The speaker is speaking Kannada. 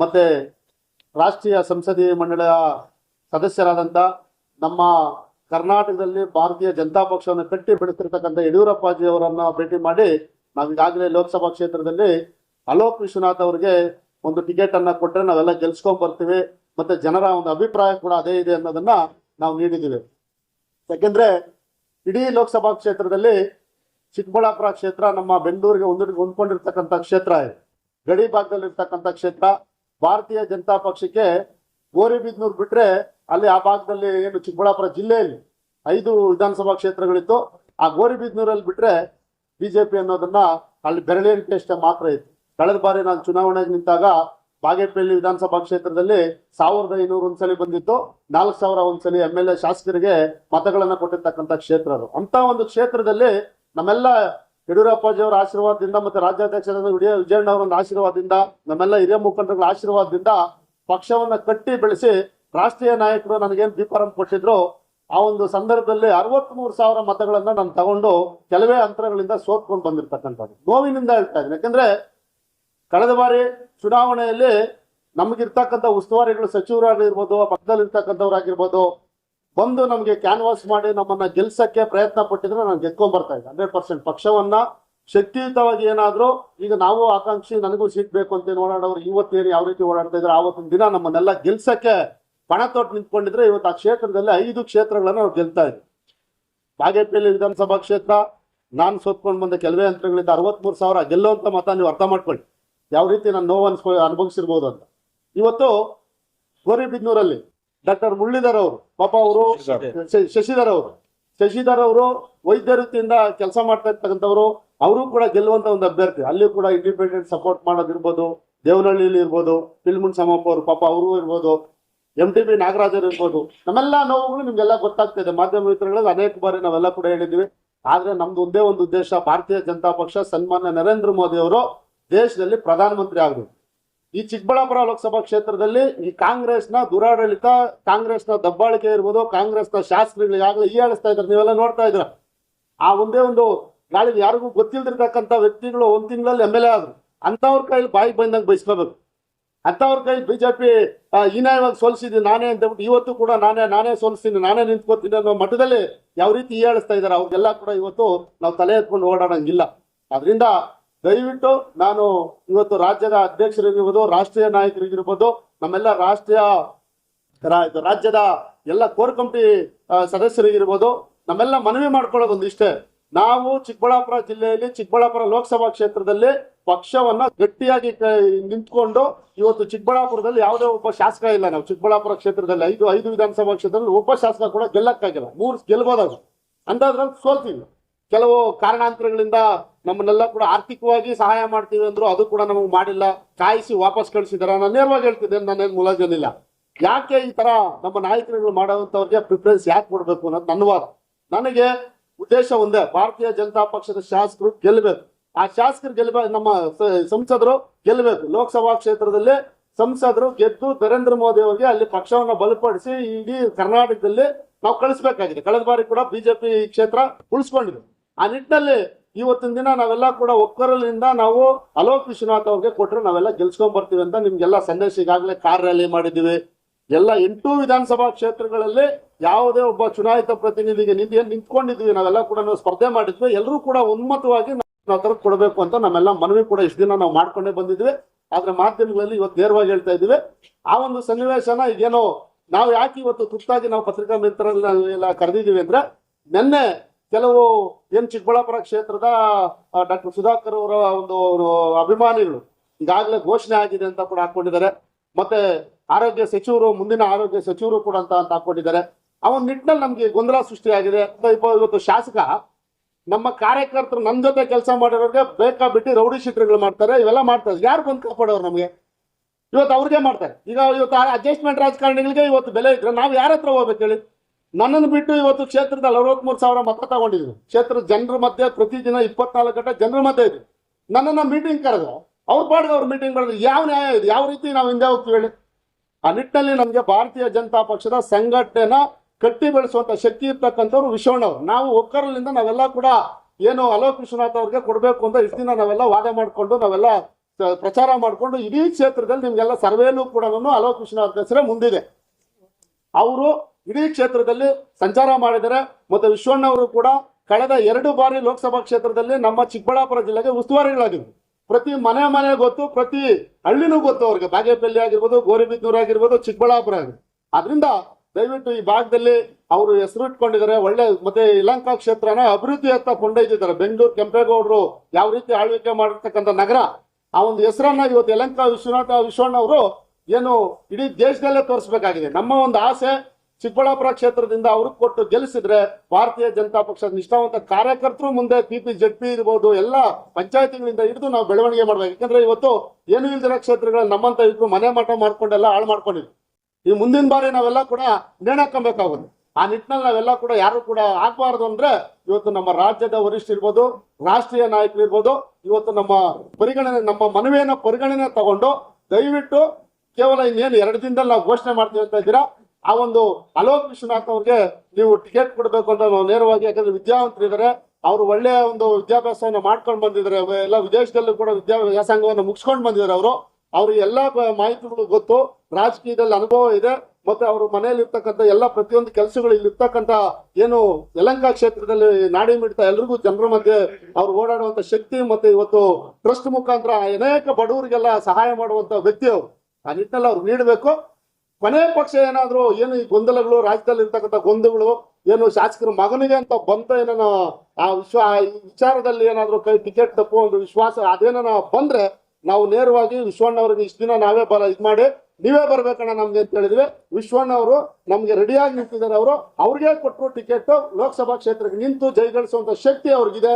ಮತ್ತೆ ರಾಷ್ಟ್ರೀಯ ಸಂಸದೀಯ ಮಂಡಳಿಯ ಸದಸ್ಯರಾದಂಥ ನಮ್ಮ ಕರ್ನಾಟಕದಲ್ಲಿ ಭಾರತೀಯ ಜನತಾ ಪಕ್ಷವನ್ನು ಕಟ್ಟಿ ಬೆಳೆಸಿರ್ತಕ್ಕಂಥ ಯಡಿಯೂರಪ್ಪಾಜಿ ಅವರನ್ನ ಭೇಟಿ ಮಾಡಿ ನಾವು ಈಗಾಗಲೇ ಲೋಕಸಭಾ ಕ್ಷೇತ್ರದಲ್ಲಿ ಅಲೋಕ್ ವಿಶ್ವನಾಥ್ ಅವರಿಗೆ ಒಂದು ಟಿಕೆಟ್ ಅನ್ನ ಕೊಟ್ಟರೆ ನಾವೆಲ್ಲ ಗೆಲ್ಸ್ಕೊಂಡ್ ಬರ್ತೀವಿ, ಮತ್ತೆ ಜನರ ಒಂದು ಅಭಿಪ್ರಾಯ ಕೂಡ ಅದೇ ಇದೆ ಅನ್ನೋದನ್ನ ನಾವು ನೀಡಿದ್ದೀವಿ. ಯಾಕೆಂದ್ರೆ ಇಡೀ ಲೋಕಸಭಾ ಕ್ಷೇತ್ರದಲ್ಲಿ ಚಿಕ್ಕಬಳ್ಳಾಪುರ ಕ್ಷೇತ್ರ ನಮ್ಮ ಬೆಂಗಳೂರಿಗೆ ಒಂದು ಹೊಂದ್ಕೊಂಡಿರ್ತಕ್ಕಂಥ ಕ್ಷೇತ್ರ ಇದೆ. ಗಡಿ ಭಾಗದಲ್ಲಿ ಇರ್ತಕ್ಕಂಥ ಕ್ಷೇತ್ರ ಭಾರತೀಯ ಜನತಾ ಪಕ್ಷಕ್ಕೆ ಗೋರಿಬಿದ್ನೂರ್ ಬಿಟ್ರೆ ಅಲ್ಲಿ ಆ ಭಾಗದಲ್ಲಿ ಏನು ಚಿಕ್ಕಬಳ್ಳಾಪುರ ಜಿಲ್ಲೆಯಲ್ಲಿ ಐದು ವಿಧಾನಸಭಾ ಕ್ಷೇತ್ರಗಳಿತ್ತು. ಆ ಗೋರಿಬಿದ್ನೂರಲ್ಲಿ ಬಿಟ್ರೆ ಬಿಜೆಪಿ ಅನ್ನೋದನ್ನ ಅಲ್ಲಿ ಬೆರಳಿಕೆ ಮಾತ್ರ ಇತ್ತು. ಕಳೆದ ಬಾರಿ ನಾನು ಚುನಾವಣೆಗೆ ನಿಂತಾಗ ಬಾಗೇಪಲ್ಲಿ ವಿಧಾನಸಭಾ ಕ್ಷೇತ್ರದಲ್ಲಿ ಸಾವಿರದ ಐನೂರು ಒಂದ್ಸಲಿ ಬಂದಿತ್ತು. ನಾಲ್ಕು ಸಾವಿರ ಒಂದ್ಸಲಿ ಎಂ ಎಲ್ ಎ ಶಾಸಕರಿಗೆ ಮತಗಳನ್ನ ಕೊಟ್ಟಿರ್ತಕ್ಕಂಥ ಕ್ಷೇತ್ರ ಅದು. ಅಂತ ಒಂದು ಕ್ಷೇತ್ರದಲ್ಲಿ ನಮ್ಮೆಲ್ಲ ಯಡಿಯೂರಪ್ಪಾಜಿ ಅವರ ಆಶೀರ್ವಾದದಿಂದ ಮತ್ತೆ ರಾಜ್ಯಾಧ್ಯಕ್ಷ ವಿಜಯ ವಿಜಯಣ್ಣ ಅವರ ಆಶೀರ್ವಾದದಿಂದ, ನಮ್ಮೆಲ್ಲ ಹಿರಿಯ ಮುಖಂಡರ ಆಶೀರ್ವಾದದಿಂದ ಪಕ್ಷವನ್ನ ಕಟ್ಟಿ ಬೆಳೆಸಿ ರಾಷ್ಟ್ರೀಯ ನಾಯಕರು ನನಗೇನು ದೀಪಾರಂಭ ಕೊಟ್ಟಿದ್ರು, ಆ ಒಂದು ಸಂದರ್ಭದಲ್ಲಿ ಅರವತ್ಮೂರು ಸಾವಿರ ಮತಗಳನ್ನ ನಾನು ತಗೊಂಡು ಕೆಲವೇ ಅಂತರಗಳಿಂದ ಸೋತ್ಕೊಂಡು ಬಂದಿರ್ತಕ್ಕಂಥದ್ದು. ನೋವಿನಿಂದ ಹೇಳ್ತಾ ಇದ್ದೀನಿ. ಯಾಕಂದ್ರೆ ಕಳೆದ ಬಾರಿ ಚುನಾವಣೆಯಲ್ಲಿ ನಮಗಿರ್ತಕ್ಕಂಥ ಉಸ್ತುವಾರಿಗಳು ಸಚಿವರಾಗಿರ್ಬೋದು ಪಕ್ಕದಲ್ಲಿ ಇರ್ತಕ್ಕಂಥವ್ರಾಗಿರ್ಬೋದು ಬಂದು ನಮಗೆ ಕ್ಯಾನ್ವಾಸ್ ಮಾಡಿ ನಮ್ಮನ್ನ ಗೆಲ್ಸಕ್ಕೆ ಪ್ರಯತ್ನ ಪಟ್ಟಿದ್ರೆ ನಾನು ಗೆದ್ಕೊಂಡ್ ಬರ್ತಾ ಇದ್ದೆ. Hundred percent. ಪಕ್ಷವನ್ನ ಶಕ್ತಿಯುತವಾಗಿ ಏನಾದ್ರೂ ಈಗ ನಾವು ಆಕಾಂಕ್ಷಿ ನನಗೂ ಸೀಟ್ ಬೇಕು ಅಂತ ಇವತ್ತು ಏನು ಯಾವ ರೀತಿ ಓಡಾಡ್ತಾ ಇದ್ರೆ, ಆವತ್ತಿನ ದಿನ ನಮ್ಮನ್ನೆಲ್ಲ ಗೆಲ್ಸಕ್ಕೆ ಪಣ ತೊಟ್ಟು ನಿಂತ್ಕೊಂಡಿದ್ರೆ ಇವತ್ತು ಆ ಕ್ಷೇತ್ರದಲ್ಲಿ ಐದು ಕ್ಷೇತ್ರಗಳನ್ನ ನಾವು ಗೆಲ್ತಾ ಇದ್ವಿ. ಬಾಗೇಪಲ್ಲಿ ವಿಧಾನಸಭಾ ಕ್ಷೇತ್ರ, ನಾನು ಸೋತ್ಕೊಂಡು ಬಂದ ಕೆಲವೇ ಯಂತ್ರಗಳಿಂದ ಅರವತ್ಮೂರು ಸಾವಿರ ಗೆಲ್ಲುವಂತ ಮತ ನೀವು ಅರ್ಥ ಮಾಡ್ಕೊಳ್ಳಿ. ಯಾವ ರೀತಿ ನಾನು ನೋವು ಅನ್ಸ್ಕೊ, ಅನುಭವಿಸಿರ್ಬೋದು ಅಂತ. ಇವತ್ತು ಗೋರಿಬಿದ್ನೂರಲ್ಲಿ ಡಾಕ್ಟರ್ ಮುರಳೀಧರ್ ಅವರು, ಪಾಪ ಅವರು ಶಶಿಧರ್ ಅವರು. ಶಶಿಧರ್ ಅವರು ವೈದ್ಯ ವೃತ್ತಿಯಿಂದ ಕೆಲಸ ಮಾಡ್ತಾ ಇರ್ತಕ್ಕಂಥವ್ರು, ಅವರು ಕೂಡ ಗೆಲ್ಲುವಂತ ಒಂದು ಅಭ್ಯರ್ಥಿ. ಅಲ್ಲಿ ಕೂಡ ಇಂಡಿಪೆಂಡೆಂಟ್ ಸಪೋರ್ಟ್ ಮಾಡೋದಿರ್ಬೋದು ದೇವನಹಳ್ಳಿಲಿ ಇರ್ಬೋದು, ಪಿಲ್ಮುನ್ ಸಮಪ್ಪ ಅವರು, ಪಾಪ ಅವರು ಇರ್ಬೋದು ಎಂ ಟಿ ಬಿ ನಾಗರಾಜರು ಇರ್ಬೋದು. ನಮ್ಮೆಲ್ಲ ನೋವುಗಳು ನಿಮ್ಗೆಲ್ಲ ಗೊತ್ತಾಗ್ತಿದೆ. ಮಾಧ್ಯಮ ಮಿತ್ರಗಳಲ್ಲಿ ಅನೇಕ ಬಾರಿ ನಾವೆಲ್ಲ ಕೂಡ ಹೇಳಿದ್ವಿ ಆದ್ರೆ ನಮ್ದು ಒಂದೇ ಒಂದು ಉದ್ದೇಶ, ಭಾರತೀಯ ಜನತಾ ಪಕ್ಷ ಸನ್ಮಾನ್ಯ ನರೇಂದ್ರ ಮೋದಿ ಅವರು ದೇಶದಲ್ಲಿ ಪ್ರಧಾನಮಂತ್ರಿ ಆಗಬೇಕು. ಈ ಚಿಕ್ಕಬಳ್ಳಾಪುರ ಲೋಕಸಭಾ ಕ್ಷೇತ್ರದಲ್ಲಿ ಈ ಕಾಂಗ್ರೆಸ್ನ ದುರಾಡಳಿತ, ಕಾಂಗ್ರೆಸ್ನ ದಬ್ಬಾಳಿಕೆ ಇರ್ಬೋದು, ಕಾಂಗ್ರೆಸ್ನ ಈ ಹೀಯಾಳಿಸ್ತಾ ಇದ್ದಾರೆ, ನೀವೆಲ್ಲ ನೋಡ್ತಾ ಇದ್ರ ಆ ಒಂದೇ ಒಂದು ಗಾಳಿ ಯಾರಿಗೂ ಗೊತ್ತಿಲ್ದಿರ್ತಕ್ಕಂಥ ವ್ಯಕ್ತಿಗಳು ಒಂದ್ ತಿಂಗಳಲ್ಲಿ ಎಂ ಎಲ್ ಎ ಆದ್ರು. ಅಂತವ್ರ ಕೈಲಿ ಬಾಯಿ ಬಂದಂಗೆ ಬಯಸ್ಕೋಬೇಕು ಅಂತವ್ರ ಕೈ ಬಿಜೆಪಿ ಹೀನಾಯವಾಗಿ ಸೋಲಿಸಿದ್ದೀನಿ, ನಾನೇ ಅಂತ ಹೇಳ್ಬಿಟ್ಟು ಇವತ್ತು ಕೂಡ ನಾನೇ ನಾನೇ ಸೋಲಿಸ್ತೀನಿ ನಾನೇ ನಿಂತ್ಕೋತೀನಿ ಅನ್ನೋ ಮಟ್ಟದಲ್ಲಿ ಯಾವ ರೀತಿ ಈ ಹೀಯಾಳಿಸ್ತಾ ಇದ್ದಾರೆ, ಅವ್ರಿಗೆಲ್ಲ ಕೂಡ ಇವತ್ತು ನಾವು ತಲೆ ಎತ್ಕೊಂಡು ಓಡಾಡಂಗಿಲ್ಲ. ಅದರಿಂದ ದಯವಿಟ್ಟು ನಾನು ಇವತ್ತು ರಾಜ್ಯದ ಅಧ್ಯಕ್ಷರಿಗಿರ್ಬೋದು ರಾಷ್ಟ್ರೀಯ ನಾಯಕರಿಗಿರ್ಬೋದು, ನಮ್ಮೆಲ್ಲ ರಾಷ್ಟ್ರೀಯ ರಾಜ್ಯದ ಎಲ್ಲ ಕೋರ್ ಕಮಿಟಿ ಸದಸ್ಯರಿಗಿರ್ಬೋದು, ನಮ್ಮೆಲ್ಲ ಮನವಿ ಮಾಡ್ಕೊಳ್ಳೋದು ಒಂದು ಇಷ್ಟೇ ನಾವು ಚಿಕ್ಕಬಳ್ಳಾಪುರ ಜಿಲ್ಲೆಯಲ್ಲಿ ಚಿಕ್ಕಬಳ್ಳಾಪುರ ಲೋಕಸಭಾ ಕ್ಷೇತ್ರದಲ್ಲಿ ಪಕ್ಷವನ್ನ ಗಟ್ಟಿಯಾಗಿ ನಿಂತ್ಕೊಂಡು ಇವತ್ತು ಚಿಕ್ಕಬಳ್ಳಾಪುರದಲ್ಲಿ ಯಾವುದೇ ಒಬ್ಬ ಶಾಸಕ ಇಲ್ಲ ನಾವು. ಚಿಕ್ಕಬಳ್ಳಾಪುರ ಕ್ಷೇತ್ರದಲ್ಲಿ ಐದು ಐದು ವಿಧಾನಸಭಾ ಕ್ಷೇತ್ರದಲ್ಲಿ ಒಬ್ಬ ಶಾಸಕ ಕೂಡ ಗೆಲ್ಲಕ್ಕಾಗಿಲ್ಲ. ಮೂರು ಗೆಲ್ಬೋದಾಗ ಅಂದಾದ್ರಲ್ಲಿ ಸೋಲ್ತೀವಿ ಕೆಲವು ಕಾರಣಾಂತರಗಳಿಂದ ನಮ್ಮನ್ನೆಲ್ಲ ಕೂಡ ಆರ್ಥಿಕವಾಗಿ ಸಹಾಯ ಮಾಡ್ತೀವಿ ಅಂದ್ರು ಅದು ಕೂಡ ನಮಗೆ ಮಾಡಿಲ್ಲ. ಕಾಯಿಸಿ ವಾಪಸ್ ಕಳಿಸಿದಾರ. ನಾನು ನೇರವಾಗಿ ಹೇಳ್ತಿದ್ದೇನೆ ನಾನೇನು ಮುಲಾಜನಿಲ್ಲ. ಯಾಕೆ ಈ ತರ ನಮ್ಮ ನಾಯಕರುಗಳು ಮಾಡೋವಂಥವ್ರಿಗೆ ಪ್ರಿಫರೆನ್ಸ್ ಯಾಕೆ ಕೊಡ್ಬೇಕು ಅನ್ನೋದು ನನ್ನ ವಾದ. ನನಗೆ ಉದ್ದೇಶ ಒಂದೇ, ಭಾರತೀಯ ಜನತಾ ಪಕ್ಷದ ಶಾಸಕರು ಗೆಲ್ಲಬೇಕು ಆ ಶಾಸಕರು ಗೆಲ್ಲಬೇಕು ನಮ್ಮ ಸಂಸದರು ಗೆಲ್ಲಬೇಕು ಲೋಕಸಭಾ ಕ್ಷೇತ್ರದಲ್ಲಿ ಸಂಸದರು ಗೆದ್ದು ನರೇಂದ್ರ ಮೋದಿ ಅವರಿಗೆ ಅಲ್ಲಿ ಪಕ್ಷವನ್ನು ಬಲಪಡಿಸಿ, ಇಡೀ ಕರ್ನಾಟಕದಲ್ಲಿ ನಾವು ಕಳಿಸ್ಬೇಕಾಗಿದೆ. ಕಳೆದ ಬಾರಿ ಕೂಡ ಬಿಜೆಪಿ ಕ್ಷೇತ್ರ ಉಳಿಸ್ಕೊಂಡಿದೆ. ಆ ನಿಟ್ಟಿನಲ್ಲಿ ಇವತ್ತಿನ ದಿನ ನಾವೆಲ್ಲ ಕೂಡ ಒಕ್ಕರಲಿಂದ ನಾವು ಅಲೋಕ್ ವಿಶ್ವನಾಥ್ ಅವ್ರಿಗೆ ಕೊಟ್ಟರೆ ನಾವೆಲ್ಲ ಗೆಲ್ಸ್ಕೊಂಡ್ ಬರ್ತೀವಿ ಅಂತ ನಿಮ್ಗೆಲ್ಲ ಸಂದೇಶ ಈಗಾಗಲೇ ಕಾರ್ ರ್ಯಾಲಿ ಮಾಡಿದ್ದೀವಿ. ಎಲ್ಲ ಎಂಟು ವಿಧಾನಸಭಾ ಕ್ಷೇತ್ರಗಳಲ್ಲಿ ಯಾವುದೇ ಒಬ್ಬ ಚುನಾಯಿತ ಪ್ರತಿನಿಧಿಗೆ ಏನ್ ನಿಂತ್ಕೊಂಡಿದ್ವಿ ನಾವೆಲ್ಲ ಕೂಡ ನಾವು ಸ್ಪರ್ಧೆ ಮಾಡಿದ್ವಿ. ಎಲ್ಲರೂ ಕೂಡ ಉನ್ಮತವಾಗಿ ನಾವು ತರ ಕೊಡಬೇಕು ಅಂತ ನಮ್ಮೆಲ್ಲ ಮನವಿ ಕೂಡ ಇಷ್ಟು ದಿನ ನಾವು ಮಾಡ್ಕೊಂಡೇ ಬಂದಿದ್ವಿ ಆದ್ರೆ ಮಾಧ್ಯಮಗಳಲ್ಲಿ ಇವತ್ತು ನೇರವಾಗಿ ಹೇಳ್ತಾ ಇದ್ದೀವಿ. ಆ ಒಂದು ಸನ್ನಿವೇಶನ ಇದೇನೋ ನಾವು ಯಾಕೆ ಇವತ್ತು ತುರ್ತಾಗಿ ನಾವು ಪತ್ರಿಕಾ ಮಿತ್ರರನ್ನ ಎಲ್ಲ ಕರೆದಿದ್ದೀವಿ ಅಂದ್ರೆ, ನಿನ್ನೆ ಕೆಲವು ಏನ್ ಚಿಕ್ಕಬಳ್ಳಾಪುರ ಕ್ಷೇತ್ರದ ಡಾಕ್ಟರ್ ಸುಧಾಕರ್ ಅವರ ಒಂದು ಅಭಿಮಾನಿಗಳು ಈಗಾಗಲೇ ಘೋಷಣೆ ಆಗಿದೆ ಅಂತ ಕೂಡ ಹಾಕೊಂಡಿದ್ದಾರೆ. ಮತ್ತೆ ಆರೋಗ್ಯ ಸಚಿವರು, ಮುಂದಿನ ಆರೋಗ್ಯ ಸಚಿವರು ಕೂಡ ಅಂತ ಅಂತ ಹಾಕೊಂಡಿದ್ದಾರೆ. ಒಂದು ನಿಟ್ಟಿನಲ್ಲಿ ನಮ್ಗೆ ಗೊಂದಲ ಸೃಷ್ಟಿಯಾಗಿದೆ. ಇವತ್ತು ಶಾಸಕ, ನಮ್ಮ ಕಾರ್ಯಕರ್ತರು ನಮ್ಮ ಜೊತೆ ಕೆಲಸ ಮಾಡಿರೋರಿಗೆ ಬೇಕಾ ಬಿಟ್ಟು ರೌಡಿ ಶೀಟ್ಗಳು ಮಾಡ್ತಾರೆ, ಇವೆಲ್ಲ ಮಾಡ್ತಾರೆ. ಯಾರು ಬಂದು ಕಾಪಾಡೋರು ನಮಗೆ? ಇವತ್ತು ಅವ್ರಿಗೆ ಮಾಡ್ತಾರೆ. ಈಗ ಇವತ್ತು ಅಡ್ಜಸ್ಟ್ಮೆಂಟ್ ರಾಜಕಾರಣಿಗಳಿಗೆ ಇವತ್ತು ಬೆಲೆ ಇದ್ರೆ ನಾವು ಯಾರ ಹತ್ರ ಹೋಗ್ಬೇಕು ಹೇಳಿ? ನನ್ನನ್ನು ಬಿಟ್ಟು ಇವತ್ತು ಕ್ಷೇತ್ರದಲ್ಲಿ ಅರವತ್ಮೂರು ಸಾವಿರ ಮತ ತಗೊಂಡಿದ್ರು. ಕ್ಷೇತ್ರದ ಜನರ ಮಧ್ಯೆ ಪ್ರತಿದಿನ ಇಪ್ಪತ್ನಾಲ್ಕು ಗಂಟೆ ಜನರ ಮಧ್ಯೆ ಇದೆ. ನನ್ನನ್ನು ಮೀಟಿಂಗ್ ಕರೆದ್ರು ಅವ್ರ ಪಾಡ್ಗೆ ಅವ್ರ ಮೀಟಿಂಗ್ ಮಾಡಿದ್ರು ಯಾವ ನ್ಯಾಯ ಇದೆ? ಯಾವ ರೀತಿ ನಾವು ಹಿಂದೆ ಹೋಗ್ತೀವಿ ಹೇಳಿ. ಆ ನಿಟ್ಟಿನಲ್ಲಿ ನಮಗೆ ಭಾರತೀಯ ಜನತಾ ಪಕ್ಷದ ಸಂಘಟನೆನ ಕಟ್ಟಿ ಬೆಳೆಸುವಂತ ಶಕ್ತಿ ಇರ್ತಕ್ಕಂಥವ್ರು ವಿಶ್ವಣ್ಣವ್ರು ನಾವು ಒಕ್ಕರಲಿಂದ ನಾವೆಲ್ಲ ಕೂಡ ಏನು ಅಲೋಕ್ ವಿಶ್ವನಾಥ್ ಅವ್ರಿಗೆ ಕೊಡಬೇಕು ಅಂತ ಇಷ್ಟು ದಿನ ನಾವೆಲ್ಲ ವಾದ ಮಾಡಿಕೊಂಡು, ನಾವೆಲ್ಲ ಪ್ರಚಾರ ಮಾಡಿಕೊಂಡು ಇಡೀ ಕ್ಷೇತ್ರದಲ್ಲಿ ನಿಮ್ಗೆಲ್ಲ ಸರ್ವೇನೂ ಕೂಡ ಅಲೋಕ್ ವಿಶ್ವನಾಥ್ ಹೆಸರೇ ಮುಂದಿದೆ. ಅವರು ಇಡೀ ಕ್ಷೇತ್ರದಲ್ಲಿ ಸಂಚಾರ ಮಾಡಿದ್ದಾರೆ. ಮತ್ತೆ ವಿಶ್ವಣ್ಣ ಅವರು ಕೂಡ ಕಳೆದ ಎರಡು ಬಾರಿ ಲೋಕಸಭಾ ಕ್ಷೇತ್ರದಲ್ಲಿ ನಮ್ಮ ಚಿಕ್ಕಬಳ್ಳಾಪುರ ಜಿಲ್ಲೆಗೆ ಉಸ್ತುವಾರಿಗಳಾಗಿದ್ರು. ಪ್ರತಿ ಮನೆ ಮನೆ ಗೊತ್ತು, ಪ್ರತಿ ಹಳ್ಳಿನೂ ಗೊತ್ತು ಅವ್ರಿಗೆ. ಬಾಗೇಪಲ್ಲಿ ಆಗಿರ್ಬೋದು, ಗೋರಿಬಿದ್ನೂರು ಆಗಿರ್ಬೋದು, ಚಿಕ್ಕಬಳ್ಳಾಪುರ ಆಗಿರ್ಬೋದು. ಅದರಿಂದ ದಯವಿಟ್ಟು ಈ ಭಾಗದಲ್ಲಿ ಅವರು ಹೆಸರು ಇಟ್ಕೊಂಡಿದ್ದಾರೆ. ಒಳ್ಳೆ ಮತ್ತೆ ಯಲಹಂಕ ಕ್ಷೇತ್ರನ ಅಭಿವೃದ್ಧಿಯತ್ತ ಕೊಂಡೊಯ್ದಿದ್ದಾರೆ ಬೆಂಗಳೂರು ಕೆಂಪೇಗೌಡರು ಯಾವ ರೀತಿ ಆಳ್ವಿಕೆ ಮಾಡಿರ್ತಕ್ಕಂಥ ನಗರ, ಆ ಒಂದು ಹೆಸರನ್ನ ಇವತ್ತು ಯಲಹಂಕ ವಿಶ್ವನಾಥ ವಿಶ್ವಣ್ಣ ಅವರು ಏನು ಇಡೀ ದೇಶದಲ್ಲೇ ತೋರಿಸಬೇಕಾಗಿದೆ. ನಮ್ಮ ಒಂದು ಆಸೆ ಚಿಕ್ಕಬಳ್ಳಾಪುರ ಕ್ಷೇತ್ರದಿಂದ ಅವರು ಕೊಟ್ಟು ಗೆಲ್ಲಿಸಿದ್ರೆ ಭಾರತೀಯ ಜನತಾ ಪಕ್ಷದ ನಿಷ್ಠಾವಂತ ಕಾರ್ಯಕರ್ತರು ಮುಂದೆ ಪಿ ಪಿ ಜೆಡ್ ಪಿ ಇರ್ಬೋದು, ಎಲ್ಲ ಪಂಚಾಯತಿಗಳಿಂದ ಹಿಡಿದು ನಾವು ಬೆಳವಣಿಗೆ ಮಾಡ್ಬೇಕು. ಯಾಕಂದ್ರೆ ಇವತ್ತು ಏನು ಇಲ್ದಿರೋ ಕ್ಷೇತ್ರಗಳ ನಮ್ಮಂತ ಇದ್ರು ಮನೆ ಮಠ ಮಾಡ್ಕೊಂಡೆಲ್ಲ ಹಾಳು ಮಾಡ್ಕೊಂಡಿದ್ವಿ ಈ ಮುಂದಿನ ಬಾರಿ ನಾವೆಲ್ಲ ಕೂಡ ನೇಣಾಕಬೇಕಾಗುತ್ತೆ ಆ ನಿಟ್ಟಿನಲ್ಲಿ ನಾವೆಲ್ಲ ಕೂಡ ಯಾರು ಕೂಡ ಆಗ್ಬಾರ್ದು ಅಂದ್ರೆ ಇವತ್ತು ನಮ್ಮ ರಾಜ್ಯದ ವರಿಷ್ಠ ಇರ್ಬೋದು, ರಾಷ್ಟ್ರೀಯ ನಾಯಕರು ಇರ್ಬೋದು, ಇವತ್ತು ನಮ್ಮ ಪರಿಗಣನೆ, ನಮ್ಮ ಮನವಿಯನ್ನ ಪರಿಗಣನೆ ತಗೊಂಡು ದಯವಿಟ್ಟು ಕೇವಲ ಇನ್ನೇನು ಎರಡು ದಿನದಲ್ಲಿ ನಾವು ಘೋಷಣೆ ಮಾಡ್ತೀವಿ ಅಂತ ಇದ್ದೀರಾ? ಆ ಒಂದು ಅಲೋಕ್ ವಿಶ್ವನಾಥ್ ಅವ್ರಿಗೆ ನೀವು ಟಿಕೆಟ್ ಕೊಡಬೇಕು ಅಂತ ನಾವು ನೇರವಾಗಿ ಯಾಕಂದ್ರೆ ವಿದ್ಯಾವಂತರಿದ್ದಾರೆ ಅವರು ಒಳ್ಳೆಯ ಒಂದು ವಿದ್ಯಾಭ್ಯಾಸವನ್ನು ಮಾಡ್ಕೊಂಡು ಬಂದಿದ್ದಾರೆ ಎಲ್ಲ ವಿದೇಶದಲ್ಲೂ ಕೂಡ ವಿದ್ಯಾ ವ್ಯಾಸಂಗವನ್ನು ಮುಗಿಸ್ಕೊಂಡು ಬಂದಿದ್ದಾರೆ ಅವರು. ಅವ್ರಿಗೆ ಎಲ್ಲ ಮಾಹಿತಿಗಳು ಗೊತ್ತು, ರಾಜಕೀಯದಲ್ಲಿ ಅನುಭವ ಇದೆ, ಮತ್ತೆ ಅವರು ಮನೆಯಲ್ಲಿ ಇರ್ತಕ್ಕಂಥ ಎಲ್ಲ ಪ್ರತಿಯೊಂದು ಕೆಲಸಗಳು ಇಲ್ಲಿ ಇರ್ತಕ್ಕಂಥ ಏನು ಯಲಂಕ ಕ್ಷೇತ್ರದಲ್ಲಿ ನಾಡಿ ಮಿಡ್ತಾ ಎಲ್ರಿಗೂ ಜನರ ಮಧ್ಯೆ ಅವ್ರು ಓಡಾಡುವಂತ ಶಕ್ತಿ ಮತ್ತೆ ಇವತ್ತು ಟ್ರಸ್ಟ್ ಮುಖಾಂತರ ಅನೇಕ ಬಡವರಿಗೆಲ್ಲ ಸಹಾಯ ಮಾಡುವಂತ ವ್ಯಕ್ತಿ ಅವರು. ಆ ನಿಟ್ಟಿನಲ್ಲಿ ಅವ್ರು ನೀಡಬೇಕು. ಕೊನೆ ಪಕ್ಷ ಏನಾದ್ರು ಏನು ಈ ಗೊಂದಲಗಳು, ರಾಜ್ಯದಲ್ಲಿ ಇರ್ತಕ್ಕಂಥ ಗೊಂದಲಗಳು, ಏನು ಶಾಸಕರ ಮಗನಿಗೆ ಅಂತ ಬಂತ ಏನೋ ಆ ವಿಶ್ವ ವಿಚಾರದಲ್ಲಿ ಏನಾದ್ರು ಕೈ ಟಿಕೆಟ್ ತಪ್ಪು ಒಂದು ವಿಶ್ವಾಸ ಅದೇನ ಬಂದ್ರೆ ನಾವು ನೇರವಾಗಿ ವಿಶ್ವಣ್ಣ ಅವರಿಗೆ ಇಷ್ಟು ದಿನ ನಾವೇ ಬರ ಇದು ಮಾಡಿ, ನೀವೇ ಬರ್ಬೇಕಣ್ಣ ನಮ್ಗೆ ಅಂತ ಹೇಳಿದ್ವಿ. ವಿಶ್ವಣ್ಣ ಅವರು ನಮ್ಗೆ ರೆಡಿಯಾಗಿ ನಿಂತಿದ್ದಾರೆ ಅವರು. ಅವ್ರಿಗೆ ಕೊಟ್ಟರು ಟಿಕೆಟ್, ಲೋಕಸಭಾ ಕ್ಷೇತ್ರಕ್ಕೆ ನಿಂತು ಜೈಗಳಿಸುವಂತ ಶಕ್ತಿ ಅವ್ರಿಗಿದೆ.